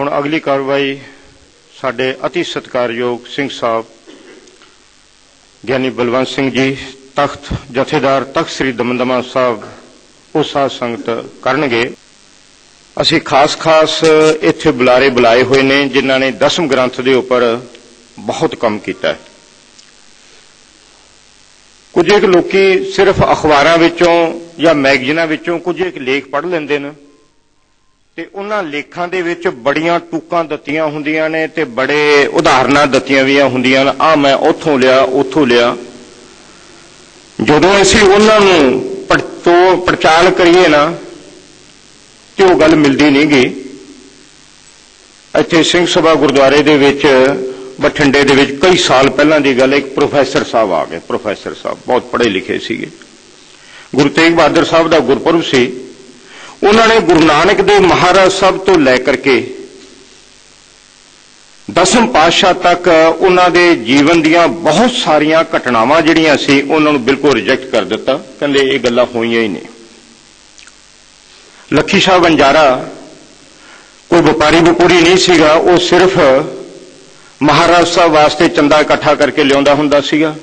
ਹੁਣ ਅਗਲੀ ਕਾਰਵਾਈ ਸਾਡੇ ਅਤੀ ਸਤਿਕਾਰਯੋਗ ਸਿੰਘ ਸਾਹਿਬ, ਗਿਆਨੀ ਬਲਵੰਤ ਸਿੰਘ ਜੀ, ਤਖਤ ਜਥੇਦਾਰ ਤਖਤ ਸ੍ਰੀ ਦਮਦਮਾ ਸਾਹਿਬ ਉਹ ਸਾਧ ਸੰਗਤ ਕਰਨਗੇ। ਅਸੀਂ ਖਾਸ-ਖਾਸ ਇੱਥੇ ਬੁਲਾਰੇ ਬੁਲਾਏ ਹੋਏ ਨੇ, ਜਿਨ੍ਹਾਂ ਨੇ ਦਸਮ ਗ੍ਰੰਥ ਦੇ ਉੱਪਰ ਬਹੁਤ ਕੰਮ ਕੀਤਾ ਹੈ। ਕੁਝ ਇੱਕ ਲੋਕੀ ਸਿਰਫ ਅਖਬਾਰਾਂ ਵਿੱਚੋਂ ਜਾਂ ਮੈਗਜ਼ੀਨਾਂ ਵਿੱਚੋਂ ਕੁਝ ਇੱਕ ਲੇਖ ਪੜ੍ਹ ਲੈਂਦੇ ਨੇ। ਤੇ ਉਹਨਾਂ ਲੇਖਾਂ ਦੇ ਵਿੱਚ ਬੜੀਆਂ ਟੂਕਾਂ ਦਿੱਤੀਆਂ ਹੁੰਦੀਆਂ ਨੇ ਤੇ ਬੜੇ ਉਦਾਹਰਨਾਂ ਦਿੱਤੀਆਂ ਵੀਆਂ ਹੁੰਦੀਆਂ ਨੇ। ਆ ਮੈਂ ਉੱਥੋਂ ਲਿਆ ਉੱਥੋਂ ਲਿਆ। ਜਦੋਂ ਅਸੀਂ ਉਹਨਾਂ ਨੂੰ ਪੜਤੋ ਪ੍ਰਚਾਰ ਕਰੀਏ ਨਾ, ਤੇ ਉਹ ਗੱਲ ਮਿਲਦੀ ਨਹੀਂ ਗਈ। ਇੱਥੇ ਸਿੰਘ ਸਭਾ ਗੁਰਦੁਆਰੇ ਦੇ ਵਿੱਚ, ਬਠਿੰਡੇ ਦੇ ਵਿੱਚ ਕਈ ਸਾਲ ਪਹਿਲਾਂ ਦੀ ਗੱਲ ਇੱਕ ਪ੍ਰੋਫੈਸਰ ਸਾਹਿਬ ਆ ਗਏ। ਪ੍ਰੋਫੈਸਰ ਸਾਹਿਬ ਬਹੁਤ ਪੜ੍ਹੇ ਲਿਖੇ ਸੀਗੇ। ਗੁਰੂ ਤੇਗ ਬਹਾਦਰ ਸਾਹਿਬ ਦਾ ਗੁਰਪੁਰਬ ਸੀ। ਉਹਨਾਂ ਨੇ ਗੁਰੂ ਨਾਨਕ ਦੇਵ ਮਹਾਰਾਜ ਸਾਹਿਬ ਤੋਂ ਲੈ ਕਰਕੇ ਦਸਮ ਪਾਤਸ਼ਾਹ ਤੱਕ ਉਹਨਾਂ ਦੇ ਜੀਵਨ ਦੀਆਂ ਬਹੁਤ ਸਾਰੀਆਂ ਘਟਨਾਵਾਂ ਜਿਹੜੀਆਂ ਸੀ, ਉਹਨਾਂ ਨੂੰ ਬਿਲਕੁਲ ਰਿਜੈਕਟ ਕਰ ਦਿੱਤਾ। ਕਹਿੰਦੇ ਇਹ ਗੱਲਾਂ ਹੋਈਆਂ ਹੀ ਨਹੀਂ। ਲੱਖੀ ਸ਼ਾਹ ਬੰਜਾਰਾ ਕੋਈ ਵਪਾਰੀ ਵਪੂਰੀ ਨਹੀਂ ਸੀਗਾ, ਉਹ ਸਿਰਫ ਮਹਾਰਾਜ ਸਾਹਿਬ ਵਾਸਤੇ ਚੰਦਾ ਇਕੱਠਾ ਕਰਕੇ ਲਿਆਉਂਦਾ ਹੁੰਦਾ ਸੀਗਾ।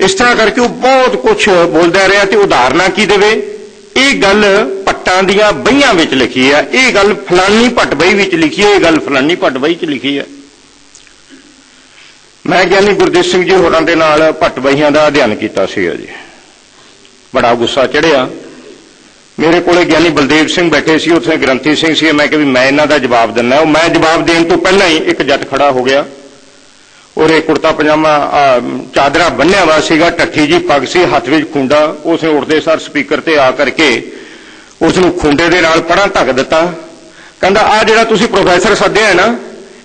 ਇਸ ਤਰ੍ਹਾਂ ਕਰਕੇ ਉਹ ਬਹੁਤ ਕੁਝ ਬੋਲਦਾ ਰਿਹਾ ਤੇ ਉਦਾਹਰਨਾਂ ਕੀ ਦੇਵੇ? ਇਹ ਗੱਲ ਪੱਟਾਂ ਦੀਆਂ ਬਈਆਂ ਵਿੱਚ ਲਿਖੀ ਹੈ ਇਹ ਗੱਲ ਫਲਾਨੀ ਪੱਟ ਬਈ ਵਿੱਚ ਲਿਖੀ ਹੈ ਇਹ ਗੱਲ ਫਲਾਨੀ ਪੱਟ ਬਈ 'ਚ ਲਿਖੀ ਹੈ ਮੈਂ ਗਿਆਨੀ ਗੁਰਦੇਵ ਸਿੰਘ ਜੀ ਹੋਰਾਂ ਦੇ ਨਾਲ ਪੱਟ ਬਈਆਂ ਦਾ ਅਧਿਐਨ ਕੀਤਾ ਸੀਗਾ ਜੀ ਬੜਾ ਗੁੱਸਾ ਚੜਿਆ। ਮੇਰੇ ਕੋਲੇ ਗਿਆਨੀ ਬਲਦੇਵ ਸਿੰਘ ਬੈਠੇ ਸੀ, ਉੱਥੇ ਗ੍ਰੰਥੀ ਸਿੰਘ ਸੀ। ਮੈਂ ਕਿਹਾ ਵੀ ਮੈਂ ਇਹਨਾਂ ਦਾ ਜਵਾਬ ਦਿੰਨਾ ਉਹ ਮੈਂ ਜਵਾਬ ਦੇਣ ਤੋਂ ਪਹਿਲਾਂ ਹੀ ਇੱਕ ਜੱਟ ਖੜਾ ਹੋ ਗਿਆ। ਉਹਦੇ ਕੁੜਤਾ ਪਜਾਮਾ ਚਾਦਰਾ ਬੰਨਿਆ ਵਾ ਸੀਗਾ, ਟੱਠੀ ਜੀ ਪੱਗ ਸੀ, ਹੱਥ ਵਿੱਚ ਖੁੰਡਾ, ਉਸਨੇ ਉੜਦੇ ਸਾਰ ਸਪੀਕਰ ਤੇ ਆ ਕਰਕੇ ਉਸ ਨੂੰ ਖੁੰਡੇ ਦੇ ਨਾਲ ਪੜਾਂ ਢੱਕ ਦਿੱਤਾ। ਕਹਿੰਦਾ ਆ ਜਿਹੜਾ ਤੁਸੀਂ ਪ੍ਰੋਫੈਸਰ ਸੱਦਿਆ ਹੈ ਨਾ,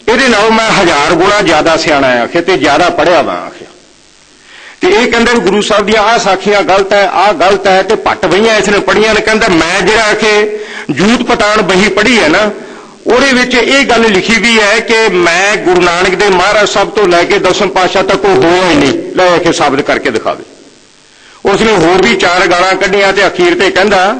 ਇਹਦੇ ਨਾਲੋਂ ਮੈਂ ਹਜ਼ਾਰ ਗੁਣਾ ਜ਼ਿਆਦਾ ਸਿਆਣਾ ਆ ਆਖੇ ਤੇ ਜ਼ਿਆਦਾ ਪੜਿਆ ਵਾ, ਆਖਿਆ। ਤੇ ਇਹ ਕਹਿੰਦਾ ਗੁਰੂ ਸਾਹਿਬ ਦੀਆਂ, ਆਹ ਸਾਖੀਆਂ ਗਲਤ ਹੈ, ਆਹ ਗਲਤ ਹੈ, ਤੇ ਪੱਟ ਵਈਆਂ ਇਸ ਨੇ ਪੜੀਆਂ ਨੇ। ਕਹਿੰਦਾ, ਮੈਂ ਜਿਹੜਾ ਆਖੇ, ਜੂਤ ਪਤਾਣ ਬਹੀ ਪੜੀ ਹੈ ਨਾ ਉਹਦੇ ਵਿੱਚ ਇਹ ਗੱਲ ਲਿਖੀ ਵੀ ਹੈ ਕਿ ਮੈਂ ਗੁਰੂ ਨਾਨਕ ਦੇ ਮਹਾਰਾਜ ਸਾਹਿਬ ਤੋਂ ਲੈ ਕੇ ਦਸਮ ਪਾਤਸ਼ਾਹ ਤੱਕ ਉਹ ਹੋਇਆ ਹੀ ਨਹੀਂ। ਲੈ ਕੇ ਸਾਬਤ ਕਰਕੇ ਦਿਖਾਵੇ। ਉਸ ਨੇ ਹੋਰ ਵੀ ਚਾਰ ਗਾਲਾਂ ਕੱਢੀਆਂ ਤੇ ਅਖੀਰ ਤੇ ਕਹਿੰਦਾ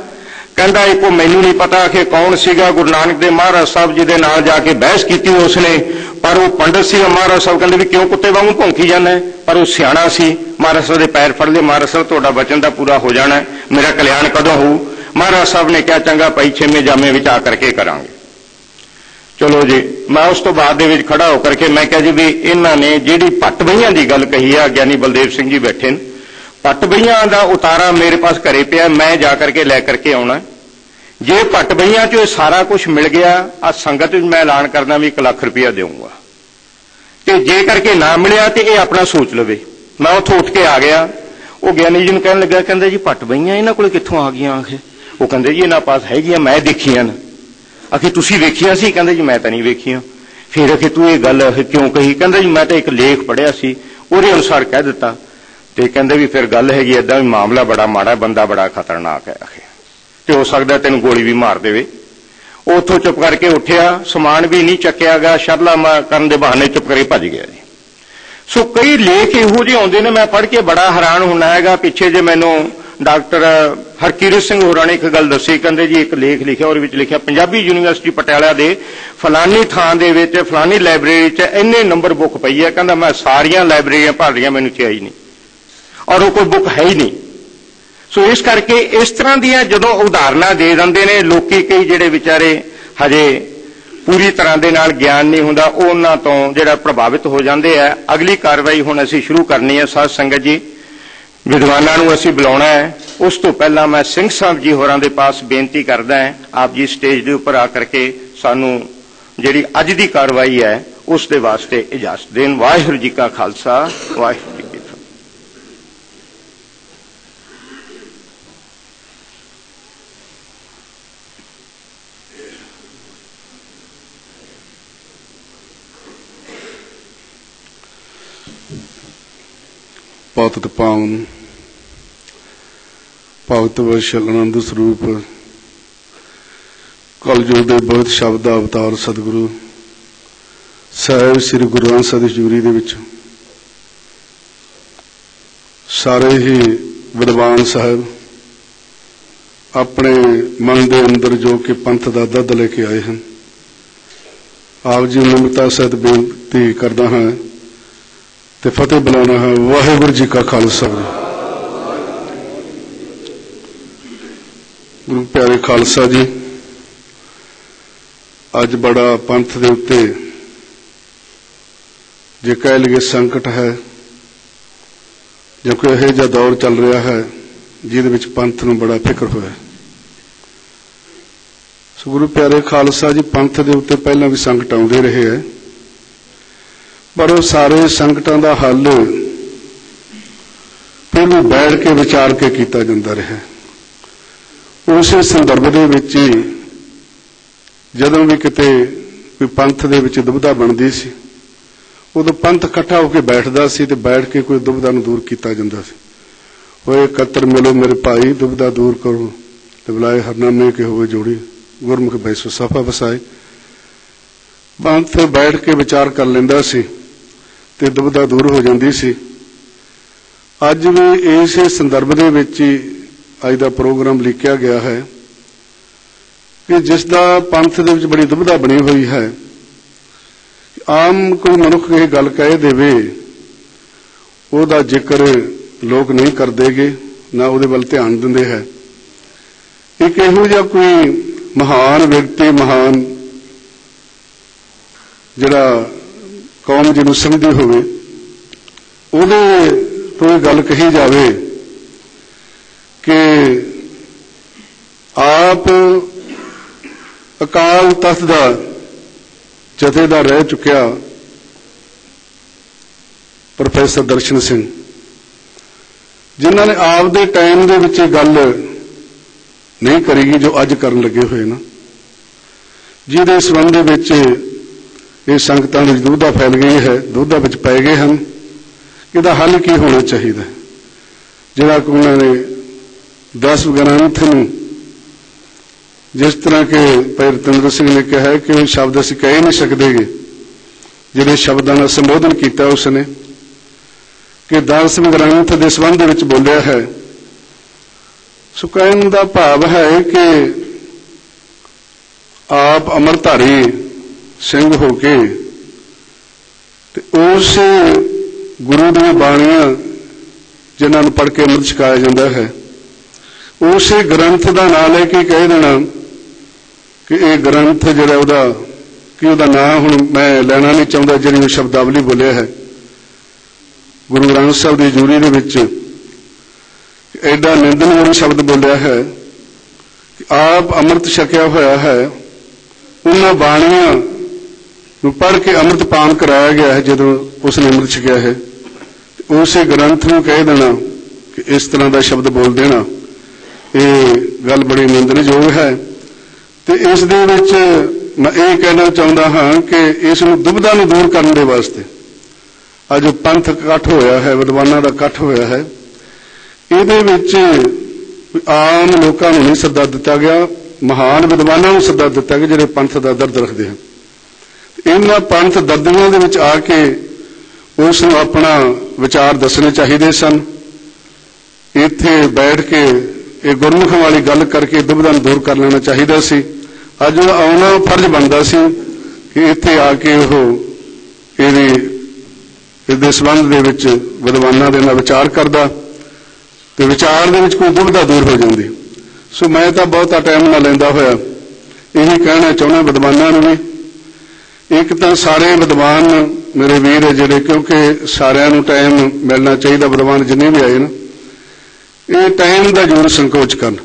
ਕਹਿੰਦਾ ਇਹ ਕੋ ਮੈਨੂੰ ਨਹੀਂ ਪਤਾ ਕਿ ਕੌਣ ਸੀਗਾ ਗੁਰੂ ਨਾਨਕ ਦੇ ਮਹਾਰਾਜ ਸਾਹਿਬ ਜੀ ਦੇ ਨਾਲ ਜਾ ਕੇ ਬਹਿਸ ਕੀਤੀ ਉਸਨੇ। ਪਰ ਉਹ ਪੰਡਤ ਸੀ ਮਹਾਰਾਜ ਸਾਹਿਬ, ਕਹਿੰਦੇ ਵੀ ਕਿਉਂ ਕੁੱਤੇ ਵਾਂਗੂ ਭੌਂਕੀ ਜਾਂਦਾ ਪਰ ਉਹ ਸਿਆਣਾ ਸੀ। ਮਹਾਰਾਜ ਸਾਹਿਬ ਦੇ ਪੈਰ ਫੜ ਲਏ, ਮਹਾਰਾਜ ਸਾਹਿਬ, ਤੁਹਾਡਾ ਵਚਨ ਦਾ ਪੂਰਾ ਹੋ ਜਾਣਾ ਮੇਰਾ ਕਲਿਆਣ ਕਦੋਂ ਹੋਊ? ਮਹਾਰਾਜ ਸਾਹਿਬ ਨੇ ਕਿਹਾ, ਚੰਗਾ ਭਾਈ, ਛੇਵੇਂ ਜਾਮੇ ਵਿੱਚ ਆ ਕਰਕੇ ਕਰਾਂਗੇ। ਚਲੋ ਜੀ, ਮੈਂ ਉਸ ਤੋਂ ਬਾਅਦ ਦੇ ਵਿੱਚ ਖੜਾ ਹੋ ਕਰਕੇ ਮੈਂ ਕਿਹਾ ਜੀ ਵੀ ਇਹਨਾਂ ਨੇ ਜਿਹੜੀ ਪੱਟ ਬਈਆਂ ਦੀ ਗੱਲ ਕਹੀ ਆ, ਗਿਆਨੀ ਬਲਦੇਵ ਸਿੰਘ ਜੀ ਬੈਠੇ ਨੇ। ਪੱਟ ਬਈਆਂ ਦਾ ਉਤਾਰਾ ਮੇਰੇ ਪਾਸ ਘਰੇ ਪਿਆ, ਮੈਂ ਜਾ ਕਰਕੇ ਲੈ ਕਰਕੇ ਆਉਣਾ। ਜੇ ਪੱਟ ਬਈਆਂ 'ਚ ਇਹ ਸਾਰਾ ਕੁਝ ਮਿਲ ਗਿਆ ਆ ਸੰਗਤ ਵਿੱਚ ਮੈਂ ਐਲਾਨ ਕਰਦਾ ਵੀ 1 ਲੱਖ ਰੁਪਇਆ ਦੇਵਾਂਗਾ ਤੇ ਜੇ ਕਰਕੇ ਨਾ ਮਿਲਿਆ ਤੇ ਇਹ ਆਪਣਾ ਸੋਚ ਲਵੇ। ਮੈਂ ਉੱਥੋਂ ਉੱਠ ਕੇ ਆ ਗਿਆ। ਉਹ ਗਿਆਨੀ ਜੀ ਨੂੰ ਕਹਿਣ ਲੱਗਾ, ਕਹਿੰਦਾ ਜੀ, ਪੱਟ ਬਈਆਂ ਇਹਨਾਂ ਕੋਲ ਕਿੱਥੋਂ ਆ ਗਈਆਂ ਆਖੇ? ਉਹ ਕਹਿੰਦੇ ਜੀ, ਇਹਨਾਂ ਪਾਸ ਹੈਗੀਆਂ, ਮੈਂ ਦੇਖੀਆਂ ਨੇ। ਅਖੇ ਤੁਸੀਂ ਵੇਖੀਆਂ ਸੀ? ਕਹਿੰਦੇ, ਜੀ, ਮੈਂ ਤਾਂ ਨਹੀਂ ਵੇਖੀਆਂ। ਫਿਰ ਅਖੇ ਤੂੰ ਇਹ ਗੱਲ ਕਿਉਂ ਕਹੀ? ਕਹਿੰਦਾ, ਜੀ, ਮੈਂ ਤਾਂ ਇੱਕ ਲੇਖ ਪੜਿਆ ਸੀ, ਉਹਦੇ ਅਨੁਸਾਰ ਕਹਿ ਦਿੱਤਾ। ਤੇ ਕਹਿੰਦੇ ਵੀ ਫਿਰ ਗੱਲ ਹੈਗੀ ਐਦਾਂ ਵੀ ਮਾਮਲਾ ਬੜਾ ਮਾੜਾ, ਬੰਦਾ ਬੜਾ ਖਤਰਨਾਕ ਹੈ ਅਖੇ ਤੇ ਹੋ ਸਕਦਾ ਤੈਨੂੰ ਗੋਲੀ ਵੀ ਮਾਰ ਦੇਵੇ। ਉਥੋਂ ਚੁੱਪ ਕਰਕੇ ਉੱਠਿਆ, ਸਮਾਨ ਵੀ ਨਹੀਂ ਚੱਕਿਆ ਗਿਆ ਸ਼ਰਲਾ ਕਰਨ ਦੇ ਬਹਾਨੇ ਚੁੱਪ ਕਰੇ ਭੱਜ ਗਿਆ ਜੀ। ਸੋ ਕਈ ਲੇਖ ਇਹੋ ਜਿਹੇ ਆਉਂਦੇ ਨੇ, ਮੈਂ ਪੜ੍ਹ ਕੇ ਬੜਾ ਹੈਰਾਨ ਹੁੰਦਾ ਹੈਗਾ, ਪਿੱਛੇ ਜੇ ਮੈਨੂੰ ਡਾਕਟਰ ਹਰਕੀਰਤ ਸਿੰਘ ਹੋਰਾਂ ਨੇ ਇੱਕ ਗੱਲ ਦੱਸੀ, ਕਹਿੰਦੇ ਜੀ ਇੱਕ ਲੇਖ ਲਿਖਿਆ, ਉਹਦੇ ਵਿੱਚ ਲਿਖਿਆ, ਪੰਜਾਬੀ ਯੂਨੀਵਰਸਿਟੀ ਪਟਿਆਲਾ ਦੇ ਫਲਾਨੀ ਥਾਂ ਦੇ ਵਿੱਚ, ਫਲਾਨੀ ਲਾਇਬ੍ਰੇਰੀ 'ਚ ਇੰਨੇ ਨੰਬਰ ਬੁੱਕ ਪਈ ਹੈ ਕਹਿੰਦਾ ਮੈਂ ਸਾਰੀਆਂ ਲਾਇਬ੍ਰੇਰੀਆਂ ਭਰ ਲੀਆਂ ਮੈਨੂੰ ਚਾਹੀ ਨਹੀਂ। ਔਰ ਉਹ ਕੋਈ ਬੁੱਕ ਹੈ ਹੀ ਨਹੀਂ। ਸੋ ਇਸ ਕਰਕੇ ਇਸ ਤਰ੍ਹਾਂ ਦੀਆਂ ਜਦੋਂ ਉਦਾਹਰਨਾਂ ਦੇ ਦਿੰਦੇ ਨੇ, ਲੋਕੀ ਕਈ ਜਿਹੜੇ ਵਿਚਾਰੇ ਹਜੇ ਪੂਰੀ ਤਰ੍ਹਾਂ ਦੇ ਨਾਲ ਗਿਆਨ ਨਹੀਂ ਹੁੰਦਾ ਉਹ ਉਹਨਾਂ ਤੋਂ ਜਿਹੜਾ ਪ੍ਰਭਾਵਿਤ ਹੋ ਜਾਂਦੇ ਆ। ਅਗਲੀ ਕਾਰਵਾਈ ਹੁਣ ਅਸੀਂ ਸ਼ੁਰੂ ਕਰਨੀ ਹੈ ਸਾਧ ਸੰਗਤ ਜੀ। ਵਿਦਵਾਨਾਂ ਨੂੰ ਅਸੀਂ ਬੁਲਾਉਣਾ ਹੈ। ਉਸ ਤੋਂ ਪਹਿਲਾਂ ਮੈਂ ਸਿੰਘ ਸਾਹਿਬ ਜੀ ਹੋਰਾਂ ਦੇ ਪਾਸ ਬੇਨਤੀ ਕਰਦਾ ਹਾਂ, ਆਪ ਜੀ ਸਟੇਜ ਦੇ ਉੱਪਰ ਆ ਕਰਕੇ ਸਾਨੂੰ ਜਿਹੜੀ ਅੱਜ ਦੀ ਕਾਰਵਾਈ ਹੈ, ਉਸ ਦੇ ਵਾਸਤੇ ਇਜਾਜ਼ਤ ਦੇਣ। ਵਾਹਿਗੁਰੂ ਜੀ ਕਾ ਖਾਲਸਾ, ਵਾਹਿਗੁਰੂ ਪਤਿਤ ਪਾਵਨ। ਭਗਤ ਵਸ਼ਗਨੰਦ ਸਰੂਪ। ਕਲਯੁਗ ਦੇ ਬਹੁਤ ਸ਼ਬਦ ਅਵਤਾਰ ਸਤਿਗੁਰੂ। ਸਾਹਿਬ ਸ੍ਰੀ ਗੁਰੂ ਗ੍ਰੰਥ ਸਾਹਿਬ ਦੀ ਜੂਰੀ ਦੇ ਵਿੱਚ। ਸਾਰੇ ਹੀ ਵਿਦਵਾਨ ਸਾਹਿਬ ਆਪਣੇ ਮਨ ਦੇ ਅੰਦਰ ਜੋ ਕਿ ਪੰਥ ਦਾ ਦੱਦ ਲੈ ਕੇ ਆਏ ਹਨ। ਆਪ ਜੀ ਨੂੰ ਨਿਮਰਤਾ ਸਹਿਤ ਬੇਨਤੀ ਕਰਦਾ ਹਾਂ ਤੇ ਫਤਿਹ ਬੁਲਾਉਣਾ ਹੈ। ਵਾਹਿਗੁਰੂ ਜੀ ਕਾ ਖਾਲਸਾ। ਗੁਰੂ ਪਿਆਰੇ ਖਾਲਸਾ ਜੀ, ਅੱਜ ਬੜਾ ਪੰਥ ਦੇ ਉੱਤੇ ਜੇ ਕਹਿ ਲਈਏ ਸੰਕਟ ਹੈ, ਜੋ ਕਿ ਇਹ ਜਿਹਾ ਦੌਰ ਚੱਲ ਰਿਹਾ ਹੈ, ਜਿਹਦੇ ਵਿੱਚ ਪੰਥ ਨੂੰ ਬੜਾ ਫਿਕਰ ਹੋਇਆ ਸੋ ਗੁਰੂ ਪਿਆਰੇ ਖਾਲਸਾ ਜੀ, ਪੰਥ ਦੇ ਉੱਤੇ ਪਹਿਲਾਂ ਵੀ ਸੰਕਟ ਆਉਂਦੇ ਰਹੇ ਹੈ। ਪਰ ਉਹ ਸਾਰੇ ਸੰਕਟਾਂ ਦਾ ਹੱਲ ਪਹਿਲਾਂ ਬੈਠ ਕੇ ਵਿਚਾਰ ਕੇ ਕੀਤਾ ਜਾਂਦਾ ਰਿਹਾ। ਉਸੇ ਸੰਦਰਭ ਦੇ ਵਿੱਚ ਹੀ ਜਦੋਂ ਵੀ ਕਿਤੇ ਕੋਈ ਪੰਥ ਦੇ ਵਿੱਚ ਦੁਬਧਾ ਬਣਦੀ ਸੀ, ਉਦੋਂ ਪੰਥ ਇਕੱਠਾ ਹੋ ਕੇ ਬੈਠਦਾ ਸੀ ਤੇ ਬੈਠ ਕੇ ਕੋਈ ਦੁਬਧਾ ਨੂੰ ਦੂਰ ਕੀਤਾ ਜਾਂਦਾ ਸੀ। ਹੋਏ ਇਕੱਤਰ ਮਿਲੋ ਮੇਰੇ ਭਾਈ, ਦੁਬਿਧਾ ਦੂਰ ਕਰੋ। ਤੇ ਬੁਲਾਏ ਹਰਨਾਮੇ ਕੇ ਹੋਵੇ ਜੋੜੀ, ਗੁਰਮੁਖ ਬੈਸੋ ਸਫਾ ਵਸਾਏ। ਪੰਥ ਬੈਠ ਕੇ ਵਿਚਾਰ ਕਰ ਲੈਂਦਾ ਸੀ। ਤੇ ਦੁਬਿਧਾ ਦੂਰ ਹੋ ਜਾਂਦੀ ਸੀ। ਅੱਜ ਵੀ ਇਸੇ ਸੰਦਰਭ ਦੇ ਵਿੱਚ ਹੀ ਅੱਜ ਦਾ ਪ੍ਰੋਗਰਾਮ ਲਿਖਿਆ ਗਿਆ ਹੈ ਕਿ ਜਿਸ ਦਾ ਪੰਥ ਦੇ ਵਿੱਚ ਬੜੀ ਦੁਬਿਧਾ ਬਣੀ ਹੋਈ ਹੈ। ਆਮ ਕੋਈ ਮਨੁੱਖ ਇਹ ਗੱਲ ਕਹਿ ਦੇਵੇ, ਉਹਦਾ ਜ਼ਿਕਰ ਲੋਕ ਨਹੀਂ ਕਰਦੇਗੇ, ਨਾ ਉਹਦੇ ਵੱਲ ਧਿਆਨ ਦਿੰਦੇ ਹੈ। ਇੱਕ ਇਹੋ ਜਿਹਾ ਕੋਈ ਮਹਾਨ ਵਿਅਕਤੀ, ਮਹਾਨ ਜਿਹੜਾ ਕੌਮ ਜਿਹਨੂੰ ਸਮਝਦੀ ਹੋਵੇ, ਉਹਦੇ ਤੋਂ ਇਹ ਗੱਲ ਕਹੀ ਜਾਵੇ ਕਿ ਆਪ ਅਕਾਲ ਤਖਤ ਦਾ ਜਥੇਦਾਰ ਰਹਿ ਚੁੱਕਿਆ ਪ੍ਰੋਫੈਸਰ ਦਰਸ਼ਨ ਸਿੰਘ, ਜਿਨ੍ਹਾਂ ਨੇ ਆਪ ਦੇ ਟਾਈਮ ਦੇ ਵਿੱਚ ਇਹ ਗੱਲ ਨਹੀਂ ਕਰੀਗੀ ਜੋ ਅੱਜ ਕਰਨ ਲੱਗੇ ਹੋਏ ਨਾ, ਜਿਹਦੇ ਸੰਬੰਧ ਦੇ ਵਿੱਚ ਇਹ ਸੰਗਤਾਂ ਵਿੱਚ ਦੁੱਧਾ ਫੈਲ ਗਈ ਹੈ, ਦੁੱਧਾ ਵਿੱਚ ਪੈ ਗਏ ਹਨ। ਇਹਦਾ ਹੱਲ ਕੀ ਹੋਣਾ ਚਾਹੀਦਾ? ਜਿਹੜਾ ਕਿ ਉਹਨਾਂ ਨੇ 10 ਗ੍ਰੰਥ ਨੂੰ ਜਿਸ ਤਰ੍ਹਾਂ ਕਿ ਭਾਈ ਰਤਿੰਦਰ ਸਿੰਘ ਨੇ ਕਿਹਾ ਹੈ ਕਿ ਉਹ ਸ਼ਬਦ ਅਸੀਂ ਕਹਿ ਨਹੀਂ ਸਕਦੇਗੇ। ਜਿਹੜੇ ਸ਼ਬਦਾਂ ਦਾ ਸੰਬੋਧਨ ਕੀਤਾ ਉਸਨੇ। ਕਿ 10 ਗ੍ਰੰਥ ਦੇ ਸੰਬੰਧ ਵਿੱਚ ਬੋਲਿਆ ਹੈ। ਸੋ ਕਹਿਣ ਦਾ ਭਾਵ ਹੈ ਕਿ ਆਪ ਅਮਰਧਾਰੀ ਸਿੰਘ ਹੋ ਕੇ ਤੇ ਉਸ ਗੁਰੂ ਦੀਆਂ ਬਾਣੀਆਂ ਜਿਨ੍ਹਾਂ ਨੂੰ ਪੜ੍ਹ ਕੇ ਅੰਮ੍ਰਿਤ ਛਕਾਇਆ ਜਾਂਦਾ ਹੈ। ਉਸੇ ਗ੍ਰੰਥ ਦਾ ਨਾਂ ਲੈ ਕੇ ਕਹਿ ਦੇਣਾ ਕਿ ਇਹ ਗ੍ਰੰਥ ਜਿਹੜਾ ਉਹਦਾ, ਕਿ ਉਹਦਾ ਨਾਂ ਹੁਣ ਮੈਂ ਲੈਣਾ ਨਹੀਂ ਚਾਹੁੰਦਾ, ਜਿਹੜੀ ਉਹ ਸ਼ਬਦਾਵਲੀ ਬੋਲਿਆ ਹੈ। ਗੁਰੂ ਗ੍ਰੰਥ ਸਾਹਿਬ ਦੀ ਜੂਰੀ ਦੇ ਵਿੱਚ ਐਡਾ ਨਿੰਦਣਯੋਗ ਸ਼ਬਦ ਬੋਲਿਆ ਹੈ ਕਿ ਆਪ ਅੰਮ੍ਰਿਤ ਛਕਿਆ ਹੋਇਆ ਹੈ। ਉਹਨਾਂ ਬਾਣੀਆਂ ਨੂੰ ਪੜ੍ਹ ਕੇ ਅੰਮ੍ਰਿਤ ਪਾਨ ਕਰਾਇਆ ਗਿਆ ਹੈ, ਜਦੋਂ ਉਸ ਨੇ ਅੰਮ੍ਰਿਤ ਛਕਿਆ ਹੈ, ਉਸੇ ਗ੍ਰੰਥ ਨੂੰ ਕਹਿ ਦੇਣਾ ਕਿ ਇਸ ਤਰ੍ਹਾਂ ਦਾ ਸ਼ਬਦ ਬੋਲ ਦੇਣਾ। ਇਹ ਗੱਲ ਬੜੀ ਨਿੰਦਣਯੋਗ ਹੈ। ਤੇ ਇਸ ਦੇ ਵਿੱਚ ਮੈਂ ਇਹ ਕਹਿਣਾ ਚਾਹੁੰਦਾ ਹਾਂ ਕਿ ਇਸ ਨੂੰ ਦੁਬਧਾ ਨੂੰ ਦੂਰ ਕਰਨ ਦੇ ਵਾਸਤੇ, ਅੱਜ ਪੰਥ ਇਕੱਠ ਹੋਇਆ ਹੈ, ਵਿਦਵਾਨਾਂ ਦਾ ਇਕੱਠ ਹੋਇਆ ਹੈ। ਇਹਦੇ ਵਿੱਚ ਆਮ ਲੋਕਾਂ ਨੂੰ ਨਹੀਂ ਸੱਦਾ ਦਿੱਤਾ ਗਿਆ, ਮਹਾਨ ਵਿਦਵਾਨਾਂ ਨੂੰ ਸੱਦਾ ਦਿੱਤਾ ਗਿਆ, ਜਿਹੜੇ ਪੰਥ ਦਾ ਦਰਦ ਰੱਖਦੇ ਹਨ। ਇਹਨਾਂ ਪੰਥ ਦਰਦੀਆਂ ਦੇ ਵਿੱਚ ਆ ਕੇ ਉਸ ਨੂੰ ਆਪਣਾ ਵਿਚਾਰ ਦੱਸਣੇ ਚਾਹੀਦੇ ਸਨ। ਇੱਥੇ ਬੈਠ ਕੇ ਇਹ ਗੁਰਮੁਖਾਂ ਵਾਲੀ ਗੱਲ ਕਰਕੇ ਦੁਬਿਧਾ ਨੂੰ ਦੂਰ ਕਰ ਲੈਣਾ ਚਾਹੀਦਾ ਸੀ। ਅੱਜ ਆਉਣਾ ਫਰਜ਼ ਬਣਦਾ ਸੀ ਕਿ ਇੱਥੇ ਆ ਕੇ ਉਹ ਇਹਦੀ ਇਹਦੇ ਸੰਬੰਧ ਦੇ ਵਿੱਚ ਵਿਦਵਾਨਾਂ ਦੇ ਨਾਲ ਵਿਚਾਰ ਕਰਦਾ ਤੇ ਵਿਚਾਰ ਦੇ ਵਿੱਚ ਕੋਈ ਦੁਬਿਧਾ ਦੂਰ ਹੋ ਜਾਂਦੀ। ਸੋ ਮੈਂ ਤਾਂ ਬਹੁਤਾ ਟਾਈਮ ਨਾ ਲੈਂਦਾ ਹੋਇਆ। ਇਹੀ ਕਹਿਣਾ ਚਾਹੁੰਦਾ ਵਿਦਵਾਨਾਂ ਨੂੰ ਵੀ। ਇੱਕ ਤਾਂ ਸਾਰੇ ਵਿਦਵਾਨ ਮੇਰੇ ਵੀਰ ਜਿਹੜੇ, ਕਿਉਂਕਿ ਸਾਰਿਆਂ ਨੂੰ ਟਾਈਮ ਮਿਲਣਾ ਚਾਹੀਦਾ ਵਿਦਵਾਨ ਜਿੰਨੇ ਵੀ ਆਏ ਨਾ, ਇਹ ਟਾਈਮ ਦਾ ਜ਼ਰੂਰ ਸੰਕੋਚ ਕਰਨ।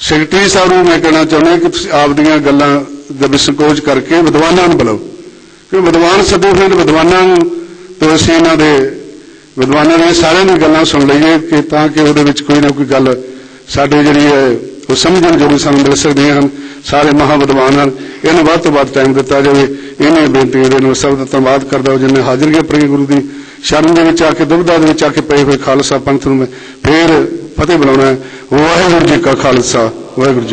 ਸੈਕਟਰੀ ਸਾਹਿਬ ਨੂੰ ਮੈਂ ਕਹਿਣਾ ਚਾਹੁੰਦਾ ਕਿ ਤੁਸੀਂ ਆਪ ਦੀਆਂ ਗੱਲਾਂ ਦਾ ਵੀ ਸੰਕੋਚ ਕਰਕੇ ਵਿਦਵਾਨਾਂ ਨੂੰ ਬੁਲਾਓ। ਕਿਉਂਕਿ ਵਿਦਵਾਨ ਸੱਦੇ ਹੋਏ ਨੇ ਵਿਦਵਾਨਾਂ ਨੂੰ, ਤੇ ਅਸੀਂ ਇਹਨਾਂ ਦੇ ਵਿਦਵਾਨਾਂ ਨੇ ਸਾਰਿਆਂ ਦੀਆਂ ਗੱਲਾਂ ਸੁਣ ਲਈਏ ਕਿ ਤਾਂ ਕਿ ਉਹਦੇ ਵਿੱਚ ਕੋਈ ਨਾ ਕੋਈ ਗੱਲ ਸਾਡੇ ਜਿਹੜੀ ਹੈ ਉਹ ਸਮਝਣ ਜੋਗੀ ਸਾਨੂੰ ਮਿਲ ਸਕਦੀਆਂ ਹਨ। ਸਾਰੇ ਮਹਾ ਵਿਦਵਾਨ ਹਨ। ਇਹਨੂੰ ਵੱਧ ਤੋਂ ਵੱਧ ਟਾਈਮ ਦਿੱਤਾ ਜਾਵੇ। ਇਹਨੇ ਬੇਨਤੀ ਦੇ ਨਾਲ ਸਭ ਦਾ ਧੰਨਵਾਦ ਕਰਦਾ ਹਾਂ। ਜਿਨ੍ਹਾਂ ਹਾਜ਼ਰ ਗਿਆ ਗੁਰੂ ਦੀ ਸ਼ਰਨ ਦੇ ਵਿੱਚ ਆ ਕੇ ਦੁਬਦਾ ਦੇ ਵਿੱਚ ਆ ਕੇ ਪਏ ਹੋਏ ਖਾਲਸਾ ਪੰਥ ਨੂੰ ਮੈਂ ਫੇਰ ਫਤਿਹ ਬੁਲਾਉਣਾ ਹੈ। ਵਾਹਿਗੁਰੂ ਜੀ ਕਾ ਖਾਲਸਾ। ਵਾਹਿਗੁਰੂ ਜੀ